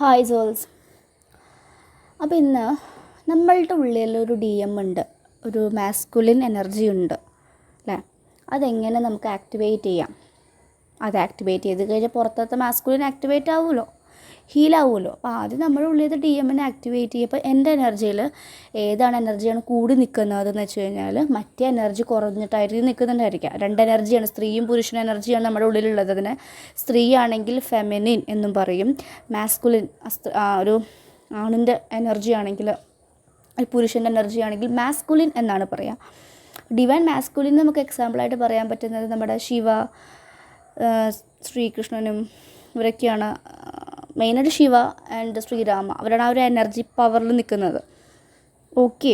Hi ജോൾസ് അപ്പോൾ ഇന്ന് നമ്മളുടെ ഉള്ളിൽ ഒരു ഡി എം ഉണ്ട്. ഒരു മാസ്കുലിൻ എനർജി ഉണ്ട്. അല്ലേ അതെങ്ങനെ നമുക്ക് ആക്ടിവേറ്റ് ചെയ്യാം? അത് ആക്ടിവേറ്റ് ചെയ്ത് കഴിഞ്ഞാൽ പുറത്തത്തെ മാസ്കുലിൻ ആക്ടിവേറ്റ് ആവുമല്ലോ ഹീലാവുമല്ലോ. അപ്പോൾ ആദ്യം നമ്മുടെ ഉള്ളിൽ ഡി എമ്മിനെ ആക്ടിവേറ്റ് ചെയ്യുമ്പോൾ എന്റെ എനർജിയിൽ ഏതാണ് എനർജിയാണ് കൂടി നിൽക്കുന്നതെന്ന് വെച്ച് കഴിഞ്ഞാൽ മറ്റേ എനർജി കുറഞ്ഞിട്ടായിരിക്കും നിൽക്കുന്നുണ്ടായിരിക്കാം രണ്ട് എനർജിയാണ് സ്ത്രീയും പുരുഷനും എനർജിയാണ് നമ്മുടെ ഉള്ളിലുള്ളത്. അതിനെ സ്ത്രീ ആണെങ്കിൽ ഫെമിനിൻ എന്നും പറയും. മാസ്കുലിൻ ഒരു ആണിന്റെ എനർജി ആണെങ്കിൽ പുരുഷന്റെ എനർജി ആണെങ്കിൽ മാസ്കുലിൻ എന്നാണ് പറയുക ഡിവൈൻ മാസ്കുലിൻ നമുക്ക് എക്സാമ്പിളായിട്ട് പറയാൻ പറ്റുന്നത് നമ്മുടെ ശിവ ശ്രീകൃഷ്ണനും ഇവരൊക്കെയാണ്. മെയിനായിട്ട് ശിവ ആൻഡ് ശ്രീരാമ. അവരാണ് ആ ഒരു എനർജി പവറിൽ നിൽക്കുന്നത് ഓക്കെ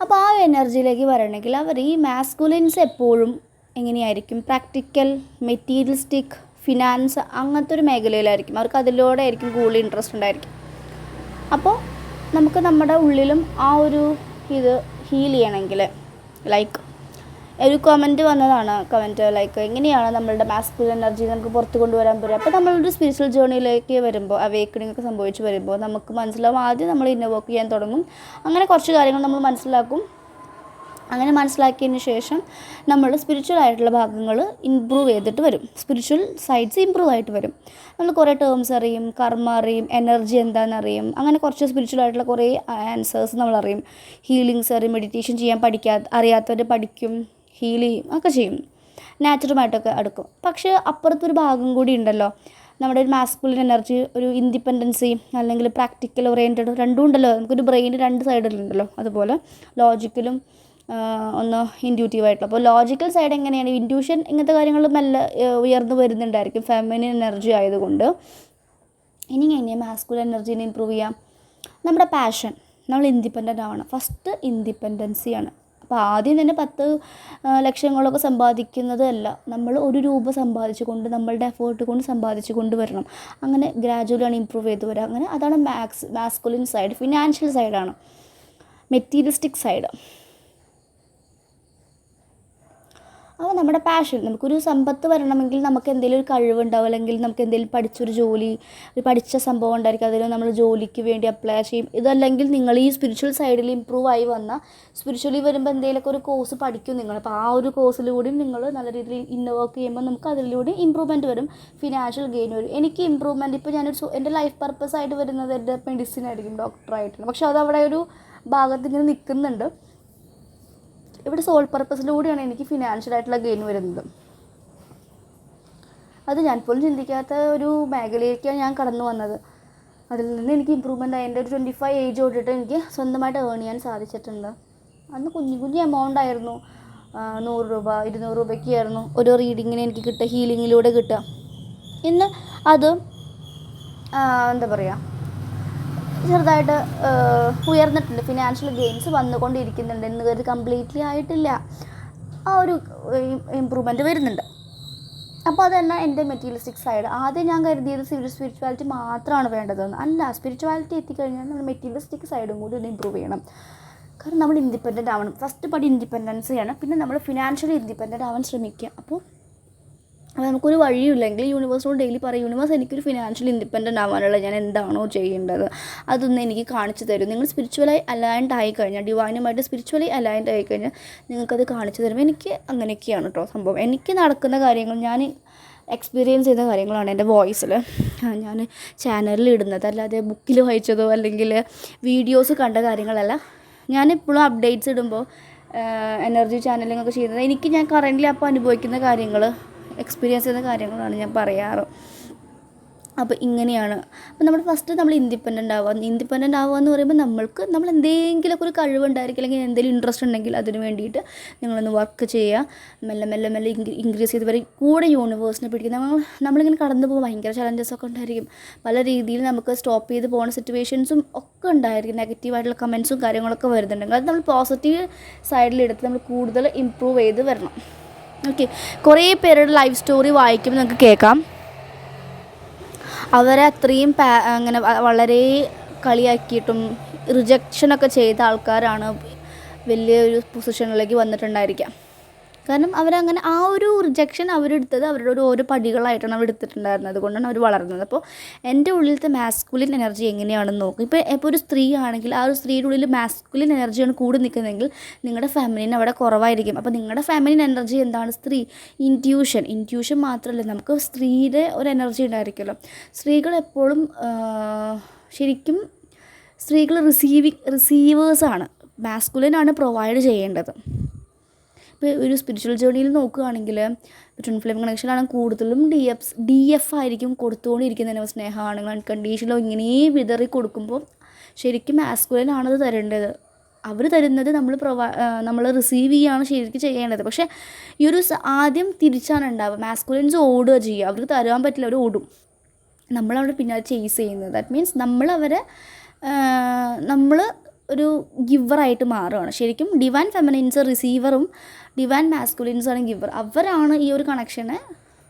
അപ്പോൾ ആ എനർജിയിലേക്ക് വരണമെങ്കിൽ അവർ ഈ മാസ്കുലിൻസ് എപ്പോഴും എങ്ങനെയായിരിക്കും? പ്രാക്ടിക്കൽ മെറ്റീരിയലിസ്റ്റിക് ഫിനാൻസ് അങ്ങനത്തെ ഒരു മേഖലയിലായിരിക്കും. അവർക്ക് അതിലൂടെ ആയിരിക്കും കൂടുതൽ ഇൻട്രസ്റ്റ് ഉണ്ടായിരിക്കും. അപ്പോൾ നമുക്ക് നമ്മുടെ ഉള്ളിലും ആ ഒരു ഇത് ഹീൽ ചെയ്യണമെങ്കിൽ ലൈക്ക് ഒരു കമന്റ് വന്നതാണ് കമന്റ് ലൈക്ക് എങ്ങനെയാണ് നമ്മളുടെ മാസ്കുലർ എനർജി നമുക്ക് പുറത്ത് കൊണ്ടുവരാൻ പറ്റുക? അപ്പോൾ നമ്മളൊരു സ്പിരിച്വൽ ജേർണിയിലേക്ക് വരുമ്പോൾ അവേക്കണിംഗ് ഒക്കെ സംഭവിച്ച് വരുമ്പോൾ നമുക്ക് മനസ്സിലാവും ആദ്യം നമ്മൾ ഇന്ന ചെയ്യാൻ തുടങ്ങും. അങ്ങനെ കുറച്ച് കാര്യങ്ങൾ നമ്മൾ മനസ്സിലാക്കും. അങ്ങനെ മനസ്സിലാക്കിയതിന് ശേഷം നമ്മൾ സ്പിരിച്വൽ ആയിട്ടുള്ള ഭാഗങ്ങൾ ഇമ്പ്രൂവ് ചെയ്തിട്ട് വരും. സ്പിരിച്വൽ സൈഡ്സ് ഇമ്പ്രൂവ് ആയിട്ട് വരും. നമ്മൾ കുറേ ടേംസ് അറിയും കർമ്മ അറിയും എനർജി എന്താണെന്ന് അറിയും. അങ്ങനെ കുറച്ച് സ്പിരിച്വൽ ആയിട്ടുള്ള കുറേ ആൻസേഴ്സ് നമ്മൾ അറിയും. ഹീലിങ്സ് അറിയും മെഡിറ്റേഷൻ ചെയ്യാൻ പഠിക്കാ അറിയാത്തവർ പഠിക്കും. ഹീൽ ചെയ്യും ഒക്കെ ചെയ്യും. നാച്ചുറുമായിട്ടൊക്കെ അടുക്കും പക്ഷേ അപ്പുറത്തൊരു ഭാഗം കൂടി ഉണ്ടല്ലോ. നമ്മുടെ ഒരു മാസ്കുലിൻ എനർജി ഒരു ഇൻഡിപെൻഡൻസി അല്ലെങ്കിൽ പ്രാക്ടിക്കൽ ഓറിയന്റഡ് രണ്ടും ഉണ്ടല്ലോ. നമുക്കൊരു ബ്രെയിൻ രണ്ട് സൈഡിലുണ്ടല്ലോ അതുപോലെ ലോജിക്കലും ഒന്ന് ഇൻഡ്യൂട്ടീവായിട്ടുള്ള അപ്പോൾ ലോജിക്കൽ സൈഡ് എങ്ങനെയാണ്? ഇൻഡ്യൂഷൻ ഇങ്ങനത്തെ കാര്യങ്ങൾ മെല്ലെ ഉയർന്നു വരുന്നുണ്ടായിരിക്കും. ഫെമിനിൻ എനർജി ആയതുകൊണ്ട്. ഇനി എങ്ങനെയാണ് മാസ്കുലൻ എനർജീനെ ഇമ്പ്രൂവ് ചെയ്യാം? നമ്മുടെ പാഷൻ നമ്മൾ ഇൻഡിപെൻഡന്റ് ആവണം. ഫസ്റ്റ് ഇൻഡിപെൻഡൻസിയാണ് അപ്പോൾ ആദ്യം തന്നെ പത്ത് ലക്ഷങ്ങളൊക്കെ സമ്പാദിക്കുന്നതല്ല നമ്മൾ ഒരു രൂപ സമ്പാദിച്ചു കൊണ്ട് നമ്മളുടെ എഫേർട്ട് കൊണ്ട് സമ്പാദിച്ചു കൊണ്ട് വരണം. അങ്ങനെ ഗ്രാജുവലാണ് ഇമ്പ്രൂവ് ചെയ്ത് വരിക അങ്ങനെ അതാണ് മാക്സ് മാസ്കുലിൻ സൈഡ് ഫിനാൻഷ്യൽ സൈഡാണ് മെറ്റീരിയലിസ്റ്റിക് സൈഡ് അപ്പോൾ നമ്മുടെ പാഷൻ നമുക്കൊരു സമ്പത്ത് വരണമെങ്കിൽ നമുക്ക് എന്തെങ്കിലും ഒരു കഴിവുണ്ടാവും. അല്ലെങ്കിൽ നമുക്ക് എന്തെങ്കിലും പഠിച്ചൊരു ജോലി പഠിച്ച സംഭവം ഉണ്ടായിരിക്കും. അതിൽ നമ്മൾ ജോലിക്ക് വേണ്ടി അപ്ലൈ ചെയ്യും. ഇതല്ലെങ്കിൽ നിങ്ങൾ ഈ സ്പിരിച്വൽ സൈഡിൽ ഇമ്പ്രൂവ് ആയി വന്ന സ്പിരിച്വലി വരുമ്പോൾ എന്തെങ്കിലുമൊക്കെ ഒരു കോഴ്സ് പഠിക്കും നിങ്ങൾ. അപ്പോൾ ആ ഒരു കോഴ്സിലൂടെയും നിങ്ങൾ നല്ല രീതിയിൽ ഇന്ന വർക്ക് ചെയ്യുമ്പോൾ നമുക്ക് അതിലൂടെ ഇമ്പ്രൂവ്മെന്റ് വരും. ഫിനാൻഷ്യൽ ഗെയിൻ വരും. എനിക്ക് ഇമ്പ്രൂവ്മെന്റ് ഇപ്പോൾ ഞാനൊരു എന്റെ ലൈഫ് പർപ്പസ് ആയിട്ട് വരുന്നത് എന്റെ മെഡിസിൻ ആയിരിക്കും ഡോക്ടറായിട്ടാണ് പക്ഷേ അത് അവിടെ ഒരു ഭാഗത്ത് ഇങ്ങനെ നിൽക്കുന്നുണ്ട്. ഇവിടെ സോൾ പർപ്പസിലൂടെയാണ് എനിക്ക് ഫിനാൻഷ്യൽ ആയിട്ടുള്ള ഗെയിൻ വരുന്നത്. അത് ഞാൻ പോലും ചിന്തിക്കാത്ത ഒരു മേഖലയിലേക്കാണ് ഞാൻ കടന്നു വന്നത്. അതിൽ നിന്ന് എനിക്ക് ഇമ്പ്രൂവ്മെന്റ് ആയി. എന്റെ ഒരു ട്വന്റി ഫൈവ് ഏജ് തൊട്ടിട്ട് എനിക്ക് സ്വന്തമായിട്ട് ഏൺ ചെയ്യാൻ സാധിച്ചിട്ടുണ്ട്. അന്ന് കുഞ്ഞു കുഞ്ഞു എമൗണ്ട് ആയിരുന്നു. നൂറ് രൂപ ഇരുന്നൂറ് രൂപയ്ക്കായിരുന്നു. ഒരു റീഡിങ്ങിന് എനിക്ക് കിട്ടുക ഹീലിങ്ങിലൂടെ കിട്ടുക. ഇന്ന് അത് എന്താ പറയുക ചെറുതായിട്ട് ഉയർന്നിട്ടുണ്ട്. ഫിനാൻഷ്യൽ ഗെയിൻസ് വന്നുകൊണ്ടിരിക്കുന്നുണ്ട് എന്ന് കരുതി കംപ്ലീറ്റ്ലി ആയിട്ടില്ല. ആ ഒരു ഇമ്പ്രൂവ്മെന്റ് വരുന്നുണ്ട്. അപ്പോൾ അതന്നെ എന്റെ മെറ്റീരിയലിസ്റ്റിക് സൈഡ് ആദ്യം ഞാൻ കരുതിയത് സിവിൽ സ്പിരിച്വാലിറ്റി മാത്രമാണ് വേണ്ടതെന്ന്. അല്ല സ്പിരിച്വാലിറ്റി എത്തിക്കഴിഞ്ഞാൽ നമ്മൾ മെറ്റീരിയലിസ്റ്റിക് സൈഡും കൂടി ഒന്ന് ഇമ്പ്രൂവ് ചെയ്യണം. കാരണം നമ്മൾ ഇൻഡിപെൻഡന്റ് ആവണം. ഫസ്റ്റ് പടി ഇൻഡിപെൻഡൻസിയാണ് പിന്നെ നമ്മൾ ഫിനാൻഷ്യലി ഇൻഡിപെൻഡന്റ് ആവാൻ ശ്രമിക്കുക. അപ്പോൾ അപ്പോൾ നമുക്കൊരു വഴിയുമില്ലെങ്കിൽ യൂണിവേഴ്സിനോട് ഡെയിലി പറയും യൂണിവേഴ്സ് എനിക്കൊരു ഫിനാൻഷ്യൽ ഇൻഡിപെൻഡന്റ് ആവാനുള്ള ഞാൻ എന്താണോ ചെയ്യേണ്ടത്? അതൊന്ന് എനിക്ക് കാണിച്ചു തരും. നിങ്ങൾ സ്പിരിച്വലായി അലൈൻഡ് ആയി കഴിഞ്ഞാൽ ഡിവൈനുമായിട്ട് സ്പിരിച്വലി അലൈൻഡ് ആയി കഴിഞ്ഞാൽ നിങ്ങൾക്കത് കാണിച്ചു തരും എനിക്ക് അങ്ങനെയൊക്കെയാണ് കേട്ടോ സംഭവം. എനിക്ക് നടക്കുന്ന കാര്യങ്ങൾ ഞാൻ എക്സ്പീരിയൻസ് ചെയ്ത കാര്യങ്ങളാണ് എന്റെ വോയിസിൽ ഞാൻ ചാനലിൽ ഇടുന്നത് അല്ലാതെ ബുക്കിൽ വായിച്ചതോ അല്ലെങ്കിൽ വീഡിയോസ് കണ്ട കാര്യങ്ങളല്ല. ഞാനിപ്പോഴും അപ്ഡേറ്റ്സ് ഇടുമ്പോൾ എനർജി ചാനലിംഗ് ഒക്കെ ചെയ്യുന്നത്. എനിക്ക് ഞാൻ കറന്റ് അപ്പോൾ അനുഭവിക്കുന്ന കാര്യങ്ങൾ എക്സ്പീരിയൻസ് ചെയ്ത കാര്യങ്ങളാണ് ഞാൻ പറയാറ്. അപ്പോൾ ഇങ്ങനെയാണ്. അപ്പോൾ നമ്മൾ ഫസ്റ്റ് നമ്മൾ ഇൻഡിപെൻഡന്റ് ആവുക. ഇൻഡിപെൻഡന്റ് ആവുക എന്ന് പറയുമ്പോൾ നമ്മൾക്ക് നമ്മൾ എന്തെങ്കിലുമൊക്കെ ഒരു കഴിവുണ്ടായിരിക്കും അല്ലെങ്കിൽ എന്തെങ്കിലും ഇൻട്രസ്റ്റ് ഉണ്ടെങ്കിൽ അതിന് വേണ്ടിയിട്ട് നിങ്ങളൊന്ന് വർക്ക് ചെയ്യുക. മെല്ലെ മെല്ലെ മെല്ലെ ഇൻക്രീസ് ചെയ്ത് വരെ കൂടെ യൂണിവേഴ്സിനെ പിടിക്കുക. നമ്മൾ നമ്മളിങ്ങനെ കടന്നു പോകുമ്പോൾ ഭയങ്കര ചലഞ്ചസ് ഒക്കെ ഉണ്ടായിരിക്കും. പല രീതിയിൽ നമുക്ക് സ്റ്റോപ്പ് ചെയ്ത് പോകുന്ന സിറ്റുവേഷൻസും ഒക്കെ ഉണ്ടായിരിക്കും. നെഗറ്റീവായിട്ടുള്ള കമൻസും കാര്യങ്ങളൊക്കെ വരുന്നുണ്ടെങ്കിൽ അത് നമ്മൾ പോസിറ്റീവ് സൈഡിലെടുത്ത് നമ്മൾ കൂടുതൽ ഇമ്പ്രൂവ് ചെയ്ത് വരണം. ഓക്കെ കുറേ പേരുടെ ലൈഫ് സ്റ്റോറി വായിക്കുമ്പോൾ നമുക്ക് കേൾക്കാം. അവരെ അത്രയും അങ്ങനെ വളരെ കളിയാക്കിയിട്ടും റിജക്ഷനൊക്കെ ചെയ്ത ആൾക്കാരാണ് വലിയൊരു പൊസിഷനിലേക്ക് വന്നിട്ടുണ്ടായിരിക്കാം. കാരണം അവരങ്ങനെ ആ ഒരു റിജക്ഷൻ അവരെടുത്തത് അവരുടെ ഒരു ഓരോ പടികളായിട്ടാണ് അവർ എടുത്തിട്ടുണ്ടായിരുന്നത്. അതുകൊണ്ടാണ് അവർ വളർന്നത്. അപ്പോൾ എന്റെ ഉള്ളിലത്തെ മാസ്കുലിൻ എനർജി എങ്ങനെയാണെന്ന് നോക്കും. ഇപ്പോൾ ഇപ്പോൾ ഒരു സ്ത്രീ ആണെങ്കിൽ ആ ഒരു സ്ത്രീയുടെ ഉള്ളിൽ മാസ്കുലിൻ എനർജിയാണ് കൂടി നിൽക്കുന്നതെങ്കിൽ നിങ്ങളുടെ ഫാമിലിന് അവിടെ കുറവായിരിക്കും. അപ്പോൾ നിങ്ങളുടെ ഫാമിലിൻ എനർജി എന്താണ്? സ്ത്രീ. ഇന്റ്യൂഷൻ ഇന്റ്യൂഷൻ മാത്രമല്ല നമുക്ക് സ്ത്രീയുടെ ഒരു എനർജി ഉണ്ടായിരിക്കുമല്ലോ. സ്ത്രീകൾ എപ്പോഴും ശരിക്കും സ്ത്രീകൾ റിസീവിങ് റിസീവേഴ്സാണ് മാസ്കുലിനാണ് പ്രൊവൈഡ് ചെയ്യേണ്ടത്. ഒരു സ്പിരിച്വൽ ജേർണിയിൽ നോക്കുകയാണെങ്കിൽ ട്വിൻ ഫ്ലെയിം കണക്ഷനാണ് കൂടുതലും ഡി എഫ് ഡി എഫ് ആയിരിക്കും കൊടുത്തുകൊണ്ടിരിക്കുന്നതിന് സ്നേഹമാണെങ്കിൽ അൺകണ്ടീഷനലോ ഇങ്ങനെ വിതറി കൊടുക്കുമ്പോൾ ശരിക്കും മാസ്കുലനാണത് തരേണ്ടത്. അവർ തരുന്നത് നമ്മൾ പ്രൊവൈ നമ്മൾ റിസീവ് ചെയ്യുകയാണ് ശരിക്കും ചെയ്യേണ്ടത്. പക്ഷേ ഈ ഒരു ആദ്യം തിരിച്ചാണ് ഉണ്ടാവുക. മാസ്കുലിൻസ് ഓടുക ചെയ്യുക. അവർക്ക് തരാൻ പറ്റില്ല അവർ ഓടും. നമ്മളവിടെ പിന്നാലെ ചെയ്സ് ചെയ്യുന്നത്. ദാറ്റ് മീൻസ് നമ്മളവരെ നമ്മൾ ഒരു ഗിവറായിട്ട് മാറുകയാണ് ശരിക്കും ഡിവൈൻ ഫെമിനിൻസ് റിസീവറും ഡിവൈൻ മാസ്കുലിൻസാണ് ഗിവർ. അവരാണ് ഈ ഒരു കണക്ഷനെ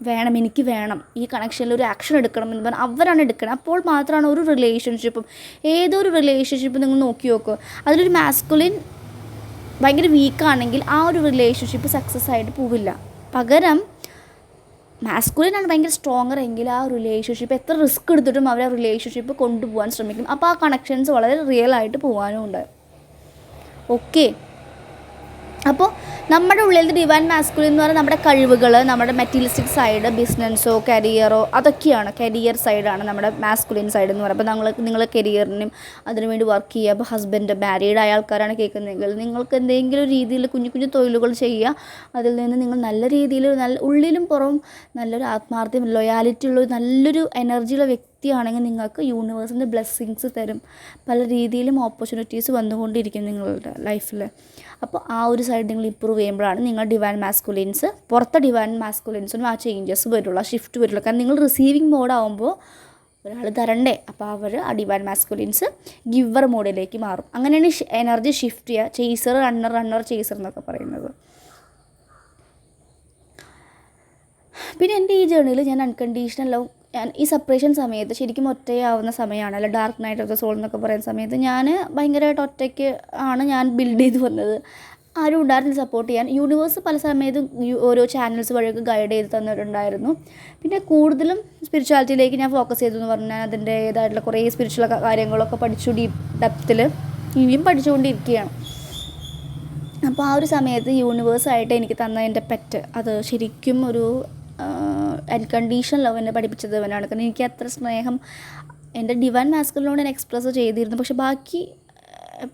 വേണം എനിക്ക് വേണം ഈ കണക്ഷനിൽ ഒരു ആക്ഷൻ എടുക്കണം എന്ന് പറഞ്ഞാൽ അവരാണ് എടുക്കണം. അപ്പോൾ മാത്രമാണ് ഒരു റിലേഷൻഷിപ്പും. ഏതൊരു റിലേഷൻഷിപ്പും നിങ്ങൾ നോക്കി നോക്കുക അതിലൊരു മാസ്കുലിൻ ഭയങ്കര വീക്കാണെങ്കിൽ ആ ഒരു റിലേഷൻഷിപ്പ് സക്സസ് ആയിട്ട് പോവില്ല. പകരം മാസ്കുലിനാണ് ഭയങ്കര സ്ട്രോങ്ങർ എങ്കിൽ ആ റിലേഷൻഷിപ്പ് എത്ര റിസ്ക് എടുത്തിട്ടും അവർ ആ റിലേഷൻഷിപ്പ് കൊണ്ടുപോകാൻ ശ്രമിക്കും. അപ്പോൾ ആ കണക്ഷൻസ് വളരെ റിയൽ ആയിട്ട് പോകാനും ഉണ്ട് ഓക്കെ അപ്പോൾ നമ്മുടെ ഉള്ളിലത്തെ ഡിവൈൻ മാസ്കുലിൻ എന്ന് പറഞ്ഞാൽ നമ്മുടെ കഴിവുകൾ നമ്മുടെ മെറ്റീരിയലിസ്റ്റിക് സൈഡ് ബിസിനസ്സോ കരിയറോ അതൊക്കെയാണ്. കരിയർ സൈഡാണ് നമ്മുടെ മാസ്കുലിൻ സൈഡ് എന്ന് പറയുമ്പോൾ നമ്മൾ നിങ്ങൾ കരിയറിനും അതിനുവേണ്ടി വർക്ക് ചെയ്യുക. അപ്പോൾ ഹസ്ബൻഡ് മാരീഡ് ആയ ആൾക്കാരാണ് കേൾക്കുന്നതെങ്കിൽ നിങ്ങൾക്ക് എന്തെങ്കിലും രീതിയിൽ കുഞ്ഞു കുഞ്ഞു തൊഴിലുകൾ ചെയ്യുക. അതിൽ നിന്ന് നിങ്ങൾ നല്ല രീതിയിൽ നല്ല ഉള്ളിലും പുറവും നല്ലൊരു ആത്മാർത്ഥ്യം ലൊയാലിറ്റി ഉള്ള നല്ലൊരു എനർജിയുള്ള വ്യക്തിയാണെങ്കിൽ നിങ്ങൾക്ക് യൂണിവേഴ്സിന്റെ ബ്ലെസ്സിങ്സ് തരും. പല രീതിയിലും ഓപ്പർച്യൂണിറ്റീസ് വന്നുകൊണ്ടിരിക്കും നിങ്ങളുടെ ലൈഫിൽ അപ്പോൾ ആ ഒരു സൈഡ് നിങ്ങൾ ഇമ്പ്രൂവ് ചെയ്യുമ്പോഴാണ് നിങ്ങൾ ഡിവൈൻ മാസ്കുലിൻസ് പുറത്തെ ഡിവൈൻ മാസ്കുലിൻസിനും ആ ചേഞ്ചസ് വരുള്ളൂ ആ ഷിഫ്റ്റ് വരുള്ളൂ. കാരണം നിങ്ങൾ റിസീവിങ് മോഡാവുമ്പോൾ ഒരാൾ തരണ്ടേ അപ്പോൾ അവർ ആ ഡിവൈൻ മാസ്കുലിൻസ് ഗിവർ മോഡിലേക്ക് മാറും. അങ്ങനെയാണ് എനർജി ഷിഫ്റ്റ് ചെയ്യുക ചേസർ റണ്ണർ റണ്ണർ ചേസർ എന്നൊക്കെ പറയുന്നത്. പിന്നെ എന്റെ ഈ ജേണിയിൽ ഞാൻ അൺകണ്ടീഷണൽ ലവ് ഞാൻ ഈ സെപ്പറേഷൻ സമയത്ത് ശരിക്കും ഒറ്റയാവുന്ന സമയമാണ് അല്ല dark night of the soul എന്നൊക്കെ പറയുന്ന സമയത്ത് ഞാൻ ഭയങ്കരമായിട്ട് ഒറ്റയ്ക്ക് ആണ് ഞാൻ ബിൽഡ് ചെയ്ത് വന്നത്. ആരും ഉണ്ടായിരുന്നില്ല സപ്പോർട്ട് ചെയ്യാൻ. യൂണിവേഴ്സ് പല സമയത്തും ഓരോ ചാനൽസ് വഴിയൊക്കെ ഗൈഡ് ചെയ്ത് തന്നിട്ടുണ്ടായിരുന്നു പിന്നെ കൂടുതലും സ്പിരിച്വാലിറ്റിയിലേക്ക് ഞാൻ ഫോക്കസ് ചെയ്തു എന്ന് പറഞ്ഞാൽ അതിന്റേതായിട്ടുള്ള കുറേ സ്പിരിച്വൽ കാര്യങ്ങളൊക്കെ പഠിച്ചു ഡീപ് ഡെപ്തിൽ ഇനിയും പഠിച്ചുകൊണ്ടിരിക്കുകയാണ്. അപ്പോൾ ആ ഒരു സമയത്ത് യൂണിവേഴ്സായിട്ട് എനിക്ക് തന്ന എന്റെ പെറ്റ് അത് ശരിക്കും ഒരു അൺകണ്ടീഷണൽ ലവ് എന്നെ പഠിപ്പിച്ചത് അവനാണ് കാരണം എനിക്ക് അത്ര സ്നേഹം എന്റെ ഡിവൈൻ മാസ്കറിനോട് ഞാൻ എക്സ്പ്രസ് ചെയ്തിരുന്നു. പക്ഷെ ബാക്കി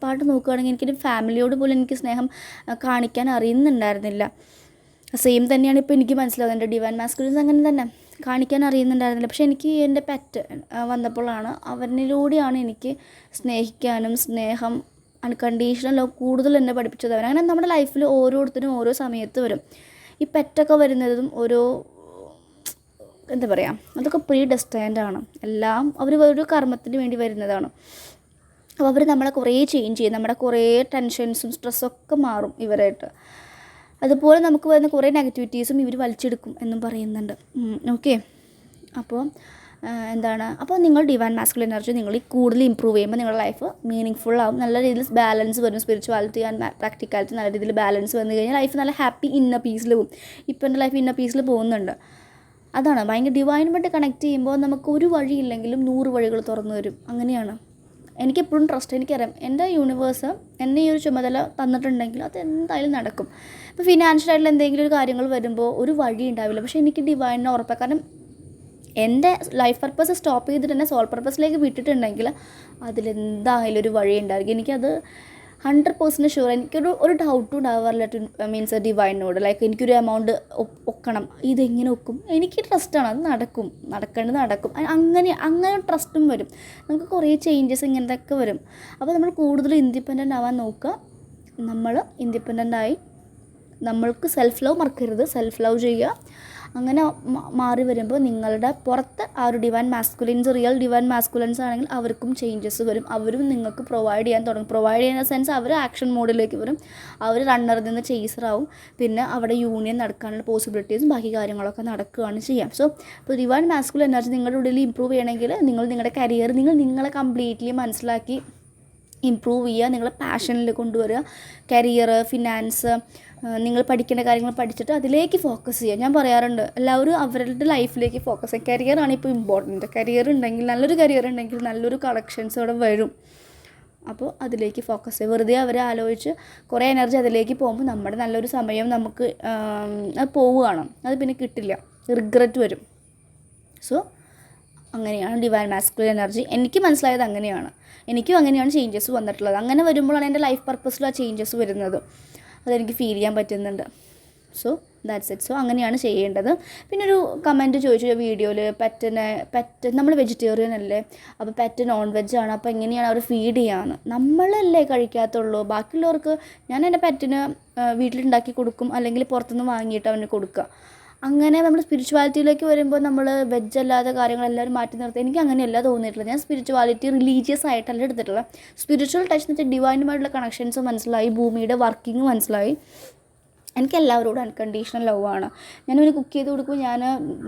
പാട്ട് നോക്കുകയാണെങ്കിൽ എനിക്ക് ഫാമിലിയോട് പോലും എനിക്ക് സ്നേഹം കാണിക്കാൻ അറിയുന്നുണ്ടായിരുന്നില്ല. സെയിം തന്നെയാണ് ഇപ്പോൾ എനിക്ക് മനസ്സിലാവുന്നത്. എന്റെ ഡിവൈൻ മാസ്കുലിൻസ് അങ്ങനെ തന്നെ. കാണിക്കാൻ അറിയുന്നുണ്ടായിരുന്നില്ല. പക്ഷേ എനിക്ക് എന്റെ പെറ്റ് വന്നപ്പോഴാണ് അവനിലൂടെയാണ് എനിക്ക് സ്നേഹിക്കാനും സ്നേഹം അൺകണ്ടീഷണൽ ലവ് കൂടുതൽ എന്നെ പഠിപ്പിച്ചത് അവൻ അങ്ങനെ നമ്മുടെ ലൈഫിൽ ഓരോരുത്തരും ഓരോ സമയത്ത് വരും. ഈ പെറ്റൊക്കെ വരുന്നതും ഓരോ എന്താ പറയുക അതൊക്കെ പ്രീ ആണ്. എല്ലാം അവർ ഒരു കർമ്മത്തിന് വേണ്ടി വരുന്നതാണ്. അപ്പോൾ അവർ നമ്മളെ കുറേ ചേഞ്ച് ചെയ്യും. നമ്മുടെ കുറേ ടെൻഷൻസും സ്ട്രെസ്സൊക്കെ മാറും ഇവരായിട്ട്. അതുപോലെ നമുക്ക് വരുന്ന കുറേ നെഗറ്റിവിറ്റീസും ഇവർ വലിച്ചെടുക്കും എന്നും പറയുന്നുണ്ട്. ഓക്കെ അപ്പോൾ എന്താണ്? അപ്പോൾ നിങ്ങൾ ഡിവൈൻ മാസ്കുലർ എനർജി നിങ്ങൾ കൂടുതൽ ഇമ്പ്രൂവ് ചെയ്യുമ്പോൾ നിങ്ങളുടെ ലൈഫ് മീനിങ് ഫുൾ ആവും. നല്ല രീതിയിൽ ബാലൻസ് വരും. സ്പിരിച്വാലിറ്റി ആൻഡ് പ്രാക്ടിക്കാലിറ്റി നല്ല രീതിയിൽ ബാലൻസ് വന്നു കഴിഞ്ഞാൽ ലൈഫ് നല്ല ഹാപ്പി ഇന്ന പീസിൽ പോകും ഇപ്പോൾ എന്റെ ലൈഫ് ഇന്ന പീസിൽ പോകുന്നുണ്ട്. അതാണ് ഭയങ്കര ഡിവൈനുമായിട്ട് കണക്ട് ചെയ്യുമ്പോൾ നമുക്ക് ഒരു വഴിയില്ലെങ്കിലും നൂറ് വഴികൾ തുറന്നു വരും അങ്ങനെയാണ്. എനിക്കെപ്പോഴും ട്രസ്റ്റ് എനിക്കറിയാം. എന്റെ യൂണിവേഴ്സ് എന്നെ ഈ ഒരു ചുമതല തന്നിട്ടുണ്ടെങ്കിൽ അത് എന്തായാലും നടക്കും. ഇപ്പോൾ ഫിനാൻഷ്യലായിട്ടുള്ള എന്തെങ്കിലും ഒരു കാര്യങ്ങൾ വരുമ്പോൾ ഒരു വഴി ഉണ്ടാവില്ല. പക്ഷേ എനിക്ക് ഡിവൈനെ ഉറപ്പാണ് കാരണം എന്റെ ലൈഫ് പർപ്പസ് സ്റ്റോപ്പ് ചെയ്തിട്ട് തന്നെ സോൾ പർപ്പസിലേക്ക് വിട്ടിട്ടുണ്ടെങ്കിൽ അതിലെന്തായാലും ഒരു വഴി ഉണ്ടായിരിക്കും. എനിക്കത് ഹൺഡ്രഡ് പേഴ്സന്റ് ഷുവർ എനിക്കൊരു ഒരു ഡൗട്ടും ഉണ്ടാവാറില്ല ടു മീൻസ് ഡിവൈനോട് ലൈക്ക് എനിക്കൊരു എമൗണ്ട് ഒക്കണം. ഇതെങ്ങനെ ഒക്കും? എനിക്ക് ട്രസ്റ്റാണ് അത് നടക്കും. നടക്കേണ്ടത് നടക്കും. അങ്ങനെ അങ്ങനെ ട്രസ്റ്റും വരും. നമുക്ക് കുറേ ചേഞ്ചസ് ഇങ്ങനത്തെ വരും. അപ്പോൾ നമ്മൾ കൂടുതൽ ഇൻഡിപെൻഡന്റ് ആവാൻ നോക്കുക. നമ്മൾ ഇൻഡിപെൻഡന്റ് ആയി നമ്മൾക്ക് സെൽഫ് ലവ് മറക്കരുത്. സെൽഫ് ലവ് ചെയ്യുക. അങ്ങനെ മാറി വരുമ്പോൾ നിങ്ങളുടെ പുറത്ത് ആ ഒരു divine masculines real divine masculines ആണെങ്കിൽ അവർക്കും ചേഞ്ചസ് വരും. അവരും നിങ്ങൾക്ക് പ്രൊവൈഡ് ചെയ്യാൻ തുടങ്ങും. പ്രൊവൈഡ് ചെയ്യുന്ന സെൻസ് അവർ ആക്ഷൻ മോഡിലേക്ക് വരും. അവർ റണ്ണറിൽ നിന്ന് ചേസറാവും പിന്നെ അവിടെ യൂണിയൻ നടക്കാനുള്ള പോസിബിലിറ്റീസും ബാക്കി കാര്യങ്ങളൊക്കെ നടക്കുകയാണ് ചെയ്യാം. സോ ഇപ്പോൾ ഡിവൈൻ മാസ്കുലൻ എനർജി നിങ്ങളുടെ ഉള്ളിൽ ഇമ്പ്രൂവ് ചെയ്യണമെങ്കിൽ നിങ്ങൾ നിങ്ങളുടെ കരിയർ നിങ്ങൾ നിങ്ങളെ കംപ്ലീറ്റ്ലി മനസ്സിലാക്കി ഇമ്പ്രൂവ് ചെയ്യുക. നിങ്ങളെ പാഷനിൽ കൊണ്ടുവരിക. കരിയർ ഫിനാൻസ് നിങ്ങൾ പഠിക്കേണ്ട കാര്യങ്ങൾ പഠിച്ചിട്ട് അതിലേക്ക് ഫോക്കസ് ചെയ്യുക. ഞാൻ പറയാറുണ്ട് എല്ലാവരും അവരുടെ ലൈഫിലേക്ക് ഫോക്കസ് ചെയ്യുക. കരിയറാണ് ഇപ്പോൾ ഇമ്പോർട്ടന്റ് കരിയർ ഉണ്ടെങ്കിൽ നല്ലൊരു കരിയർ ഉണ്ടെങ്കിൽ നല്ലൊരു കളക്ഷൻസ് അവിടെ വരും. അപ്പോൾ അതിലേക്ക് ഫോക്കസ് ചെയ്യുക. വെറുതെ അവരെ ആലോചിച്ച് കുറേ എനർജി അതിലേക്ക് പോകുമ്പോൾ നമ്മുടെ നല്ലൊരു സമയം നമുക്ക് അത് പോവുകയാണ് അത് പിന്നെ കിട്ടില്ല. റിഗ്രറ്റ് വരും. സോ അങ്ങനെയാണ് ഡിവൈൻ മാസ്കുലർ എനർജി എനിക്ക് മനസ്സിലായത് അങ്ങനെയാണ്. എനിക്കും അങ്ങനെയാണ് ചേഞ്ചസ് വന്നിട്ടുള്ളത്. അങ്ങനെ വരുമ്പോഴാണ് എന്റെ ലൈഫ് പർപ്പസിൽ ആ ചേഞ്ചസ് വരുന്നത്. അതെനിക്ക് ഫീൽ ചെയ്യാൻ പറ്റുന്നുണ്ട്. സോ ദാറ്റ്സ് ഇറ്റ് സോ അങ്ങനെയാണ് ചെയ്യേണ്ടത്. പിന്നെ ഒരു കമന്റ് ചോദിച്ചു വീഡിയോയിൽ പെറ്റിനെ പെറ്റ് നമ്മൾ വെജിറ്റേറിയൻ അല്ലേ? അപ്പോൾ പെറ്റ് നോൺ വെജ് ആണ്. അപ്പോൾ എങ്ങനെയാണ് അവർ ഫീഡ് ചെയ്യാന്ന്? നമ്മളല്ലേ കഴിക്കാത്തുള്ളൂ. ബാക്കിയുള്ളവർക്ക് ഞാൻ എന്റെ പെറ്റിന് വീട്ടിലുണ്ടാക്കി കൊടുക്കും. അല്ലെങ്കിൽ പുറത്തുനിന്ന് വാങ്ങിയിട്ട് അവന് കൊടുക്കുക. അങ്ങനെ നമ്മൾ സ്പിരിച്വാലിറ്റിയിലേക്ക് വരുമ്പോൾ നമ്മൾ വെജ് അല്ലാത്ത കാര്യങ്ങളെല്ലാവരും മാറ്റി നിർത്തി. എനിക്ക് അങ്ങനെയല്ല തോന്നിയിട്ടുള്ളത്. ഞാൻ സ്പിരിച്വാലിറ്റി റിലീജിയസ് ആയിട്ടല്ല എടുത്തിട്ടുള്ളത്. സ്പിരിച്വൽ ടച്ച് എന്ന് വെച്ചാൽ ഡിവൈനുമായിട്ടുള്ള കണക്ഷൻസ് മനസ്സിലായി. ഭൂമിയുടെ വർക്കിംഗ് മനസ്സിലായി. എനിക്ക് എല്ലാവരോടും അൺകണ്ടീഷണൽ ലവ് ആണ്. ഞാനിവന് കുക്ക് ചെയ്ത് കൊടുക്കുമ്പോൾ ഞാൻ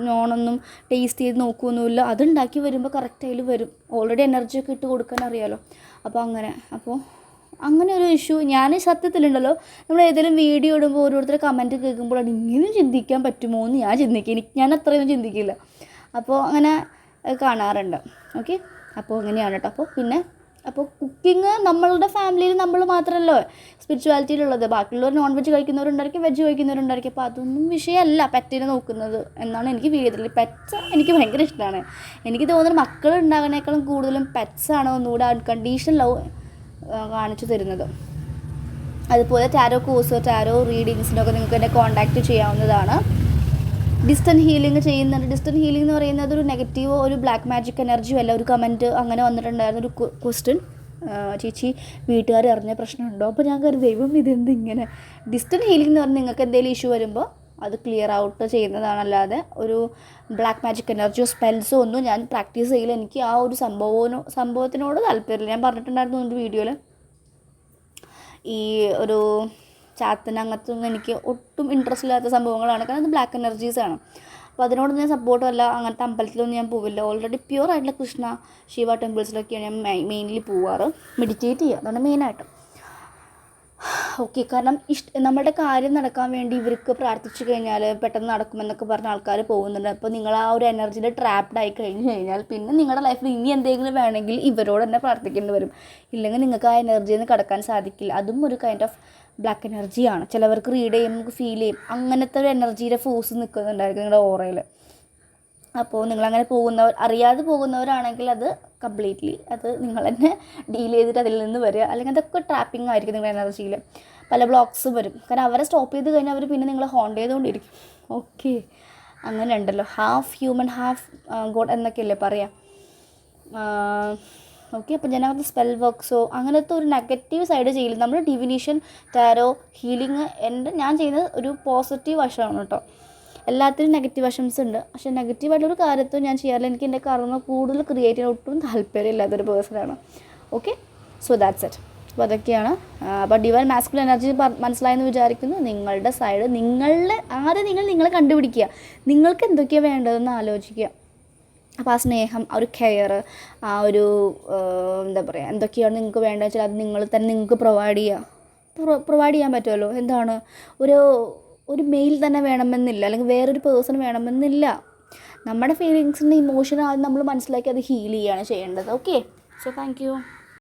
നോണൊന്നും ടേസ്റ്റ് ചെയ്ത് നോക്കുകയൊന്നുമില്ല അതുണ്ടാക്കി വരുമ്പോൾ കറക്റ്റ് വരും. ഓൾറെഡി എനർജിയൊക്കെ ഇട്ട് കൊടുക്കാൻ അറിയാമല്ലോ അപ്പോൾ അങ്ങനെ. അപ്പോൾ അങ്ങനെ ഒരു ഇഷ്യൂ ഞാൻ സത്യത്തിലുണ്ടല്ലോ. നമ്മൾ ഏതെങ്കിലും വീഡിയോ ഇടുമ്പോൾ ഓരോരുത്തർ കമന്റ് കേൾക്കുമ്പോഴാണ് ഇങ്ങനെയും ചിന്തിക്കാൻ പറ്റുമോ എന്ന് ഞാൻ ചിന്തിക്കും. എനിക്ക് ഞാൻ അത്രയൊന്നും ചിന്തിക്കില്ല. അപ്പോൾ അങ്ങനെ കാണാറുണ്ട്. ഓക്കെ അപ്പോൾ അങ്ങനെയാണ് കേട്ടോ അപ്പോൾ പിന്നെ അപ്പോൾ കുക്കിംഗ് നമ്മളുടെ ഫാമിലിയിൽ നമ്മൾ മാത്രമല്ലോ സ്പിരിച്വാലിറ്റിയിലുള്ളത് ബാക്കിയുള്ളവർ നോൺ വെജ് കഴിക്കുന്നവരുണ്ടായിരിക്കും വെജ് കഴിക്കുന്നവരുണ്ടായിരിക്കും. അപ്പോൾ അതൊന്നും വിഷയമല്ല പെറ്റിനെ നോക്കുന്നത് എന്നാണ് എനിക്ക് ഫീൽ പെറ്റ്സ് എനിക്ക് ഭയങ്കര ഇഷ്ടമാണ് എനിക്ക് തോന്നുന്നത് മക്കൾ ഉണ്ടാകുന്നതിനേക്കാളും കൂടുതലും പെറ്റ്സാണ് ഒന്നുകൂടെ അൺകണ്ടീഷൻ ലവ് കാണിച്ചു തരുന്നത്. അതുപോലെ ടാരോ കോഴ്സ് ടാരോ റീഡിങ്സിനൊക്കെ നിങ്ങൾക്ക് എന്നെ കോൺടാക്റ്റ് ചെയ്യാവുന്നതാണ്. ഡിസ്റ്റന്റ് ഹീലിംഗ് ചെയ്യുന്നുണ്ട്. ഡിസ്റ്റന്റ് ഹീലിംഗ് എന്ന് പറയുന്നത് ഒരു നെഗറ്റീവോ ഒരു ബ്ലാക്ക് മാജിക് എനർജിയോ അല്ല. ഒരു കമന്റ് അങ്ങനെ വന്നിട്ടുണ്ടായിരുന്ന ഒരു ക്വസ്റ്റ്യൻ ചേച്ചി വീട്ടുകാർ അറിഞ്ഞ പ്രശ്നമുണ്ടോ? അപ്പോൾ ഞാൻ കരുതി ദൈവം ഇതെന്ത് ഇങ്ങനെ ഡിസ്റ്റന്റ് ഹീലിംഗ് എന്ന് പറഞ്ഞാൽ നിങ്ങൾക്ക് എന്തെങ്കിലും ഇഷ്യൂ വരുമ്പോൾ അത് ക്ലിയർ ഔട്ട് ചെയ്യുന്നതാണല്ലാതെ ഒരു ബ്ലാക്ക് മാജിക് എനർജിയോ സ്പെൽസോ ഒന്നും ഞാൻ പ്രാക്ടീസ് ചെയ്യില്ല എനിക്ക് ആ ഒരു സംഭവനോ സംഭവത്തിനോട് താല്പര്യമില്ല. ഞാൻ പറഞ്ഞിട്ടുണ്ടായിരുന്നു എന്റെ വീഡിയോയിൽ ഈ ഒരു ഒന്നും എനിക്ക് ഒട്ടും ഇൻട്രസ്റ്റ് ഇല്ലാത്ത സംഭവങ്ങളാണ്. കാരണം അത് ബ്ലാക്ക് എനർജീസ് ആണ്. അപ്പോൾ അതിനോട് ഞാൻ സപ്പോർട്ടും അല്ല. അങ്ങനത്തെ അമ്പലത്തിലൊന്നും ഞാൻ പോവില്ല. ഓൾറെഡി പ്യുവർ ആയിട്ടുള്ള കൃഷ്ണ ശിവ ടെമ്പിൾസിലൊക്കെയാണ് ഞാൻ മെയിൻലി പോവാറ്. മെഡിറ്റേറ്റ് ചെയ്യുക അതാണ് മെയിനായിട്ട് ഓക്കെ കാരണം ഇഷ്ട നമ്മുടെ കാര്യം നടക്കാൻ വേണ്ടി ഇവർക്ക് പ്രാർത്ഥിച്ചു കഴിഞ്ഞാൽ പെട്ടെന്ന് നടക്കുമെന്നൊക്കെ പറഞ്ഞ ആൾക്കാർ പോകുന്നുണ്ട്. അപ്പോൾ നിങ്ങൾ ആ ഒരു എനർജിയിൽ ട്രാപ്ഡ് ആയി കഴിഞ്ഞ് കഴിഞ്ഞാൽ പിന്നെ നിങ്ങളുടെ ലൈഫിൽ ഇനി എന്തെങ്കിലും വേണമെങ്കിൽ ഇവരോട് തന്നെ പ്രാർത്ഥിക്കേണ്ടി വരും. ഇല്ലെങ്കിൽ നിങ്ങൾക്ക് ആ എനർജിയിൽ നിന്ന് കടക്കാൻ സാധിക്കില്ല. അതും ഒരു കൈൻഡ് ഓഫ് ബ്ലാക്ക് എനർജിയാണ് ചിലവർക്ക് റീഡ് ചെയ്യും ഫീൽ ചെയ്യും. അങ്ങനത്തെ ഒരു എനർജിയുടെ ഫോഴ്സ് നിൽക്കുന്നുണ്ടായിരിക്കും നിങ്ങളുടെ ഓറയിൽ അപ്പോൾ നിങ്ങളങ്ങനെ പോകുന്നവർ അറിയാതെ പോകുന്നവരാണെങ്കിൽ അത് കംപ്ലീറ്റ്ലി അത് നിങ്ങൾ തന്നെ ഡീൽ ചെയ്തിട്ട് അതിൽ നിന്ന് വരിക. അല്ലെങ്കിൽ അതൊക്കെ ട്രാപ്പിംഗ് ആയിരിക്കും നിങ്ങളുടെ എനർജിയിൽ പല ബ്ലോക്സും വരും. കാരണം അവരെ സ്റ്റോപ്പ് ചെയ്ത് കഴിഞ്ഞാൽ അവർ പിന്നെ നിങ്ങളെ ഹോണ്ട് ചെയ്തുകൊണ്ടിരിക്കും ഓക്കെ അങ്ങനെ ഉണ്ടല്ലോ. ഹാഫ് ഹ്യൂമൻ ഹാഫ് ഗോഡ് എന്നൊക്കെയല്ലേ പറയാം. ഓക്കെ അപ്പോൾ ഞാനത് സ്പെൽ വർക്ക്സോ അങ്ങനത്തെ ഒരു നെഗറ്റീവ് സൈഡ് ചെയ്യില്ല നമ്മൾ ഡിവിനേഷൻ ടാരോ ഹീലിംഗ് എന്റെ ഞാൻ ചെയ്യുന്നത് ഒരു പോസിറ്റീവ് വശമാണ് കേട്ടോ. എല്ലാത്തിനും നെഗറ്റീവ് വശംസ് ഉണ്ട്. പക്ഷേ നെഗറ്റീവായിട്ടൊരു കാര്യത്തും ഞാൻ ചെയ്യാറില്ല. എനിക്ക് എന്റെ കർമ്മ കൂടുതൽ ക്രിയേറ്റ് ചെയ്യാൻ ഒട്ടും താല്പര്യമില്ലാത്തൊരു പേഴ്സണാണ് ഓക്കെ സോ ദാറ്റ്സ് ഇറ്റ് അപ്പോൾ അതൊക്കെയാണ്. അപ്പോൾ ഡിവൈൻ മാസ്കുലർ എനർജി മനസ്സിലായെന്ന് വിചാരിക്കുന്നു. നിങ്ങളുടെ സൈഡ് നിങ്ങളുടെ ആദ്യം നിങ്ങൾ നിങ്ങളെ കണ്ടുപിടിക്കുക. നിങ്ങൾക്ക് എന്തൊക്കെയാണ് വേണ്ടതെന്ന് ആലോചിക്കുക. അപ്പോൾ ആ സ്നേഹം ആ ഒരു കെയർ ആ ഒരു എന്താ പറയുക എന്തൊക്കെയാണ് നിങ്ങൾക്ക് വേണ്ടതെന്ന് വെച്ചാൽ അത് നിങ്ങൾ തന്നെ നിങ്ങൾക്ക് പ്രൊവൈഡ് ചെയ്യുക. പ്രൊവൈഡ് ചെയ്യാൻ പറ്റുമല്ലോ. എന്താണ്? ഒരു ഒരു മെയിൽ തന്നെ വേണമെന്നില്ല അല്ലെങ്കിൽ വേറൊരു പേഴ്സൺ വേണമെന്നില്ല. നമ്മുടെ ഫീലിങ്സിന്റെ ഇമോഷൻ ആദ്യം നമ്മൾ മനസ്സിലാക്കി അത് ഹീൽ ചെയ്യുകയാണ് ചെയ്യേണ്ടത്. Okay so thank